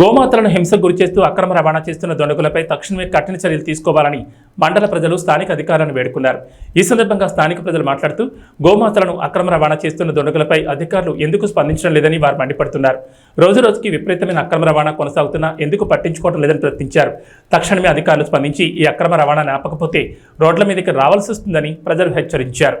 గోమాతలను హింసకు గురి చేస్తూ అక్రమ రవాణా చేస్తున్న దొండకులపై తక్షణమే కఠిన చర్యలు తీసుకోవాలని మండల ప్రజలు స్థానిక అధికారులను వేడుకున్నారు. ఈ సందర్భంగా స్థానిక ప్రజలు మాట్లాడుతూ గోమాతలను అక్రమ రవాణా చేస్తున్న దొండకులపై అధికారులు ఎందుకు స్పందించడం లేదని వారు మండిపడుతున్నారు. రోజు రోజుకి విపరీతమైన అక్రమ రవాణా కొనసాగుతున్నా ఎందుకు పట్టించుకోవడం లేదని ప్రశ్నించారు. తక్షణమే అధికారులు స్పందించి ఈ అక్రమ రవాణా నాపకపోతే రోడ్ల మీదకి రావాల్సి వస్తుందని ప్రజలు హెచ్చరించారు.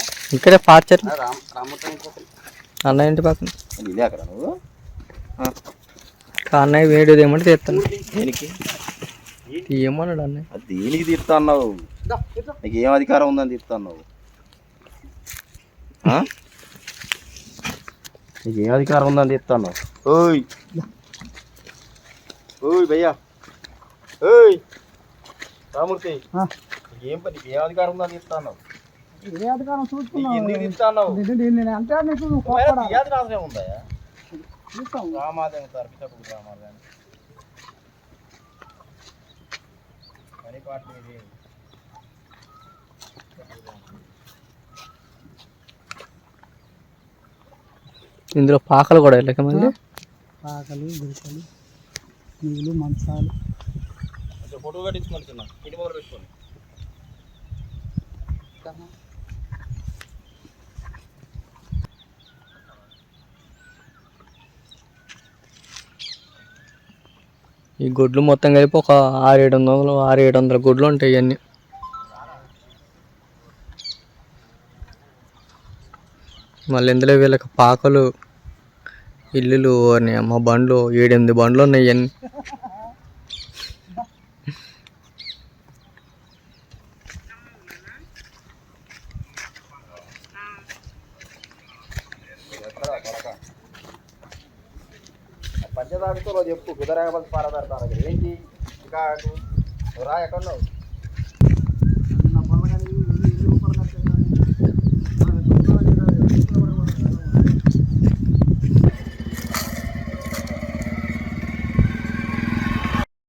ఇక్కడే పాచర్ అన్న ఇంటి పక్కన. ఇదే అక్కడ నువ్వు? అన్నయ్య వీడియో తీయమంటే తీస్తాను. దేనికి? తీయమన్నాడు అన్నయ్య. అది దేనికి తీరుతా అన్నావు? నీకు ఏం అధికారం ఉందని తీరుతా అన్నావు? ఆ? నీకు ఏం అధికారం ఉందని తీరుతా అన్నావు? ఓయ్! ఓయ్ భయ్యా! ఓయ్! రామూర్తి! నీకు ఏం పని ఏం అధికారం ఉందని తీరుతా అన్నావు? అంటే నువ్వు ఉందా? చూస్తాం. రామాదేవి తరపితప్పుడు రామాదేవి పని పాట ఇది. ఇందులో పాకలు కూడా వెళ్ళక మళ్ళీ? ఆకలి గురికలు నీళ్ళు మంచాలు. ఫోటో కట్టించుకోండి చిన్న. ఇంటి మొదలు పెట్టుకోండి. ఈ గుడ్లు మొత్తం కలిపి ఒక ఆరు ఏడు వందలు ఆరు ఏడు వందల గుడ్లు ఉంటాయి ఇవన్నీ మళ్ళీ ఇందులో వీళ్ళకి పాకలు ఇల్లులు అని అమ్మ బండ్లు ఏడెనిమిది బండ్లు ఉన్నాయి ఇవన్నీ పంచదారతో చెప్పు కుదరకపోతే పారదారు ఏంటి? ఇంకా రా ఎక్కడ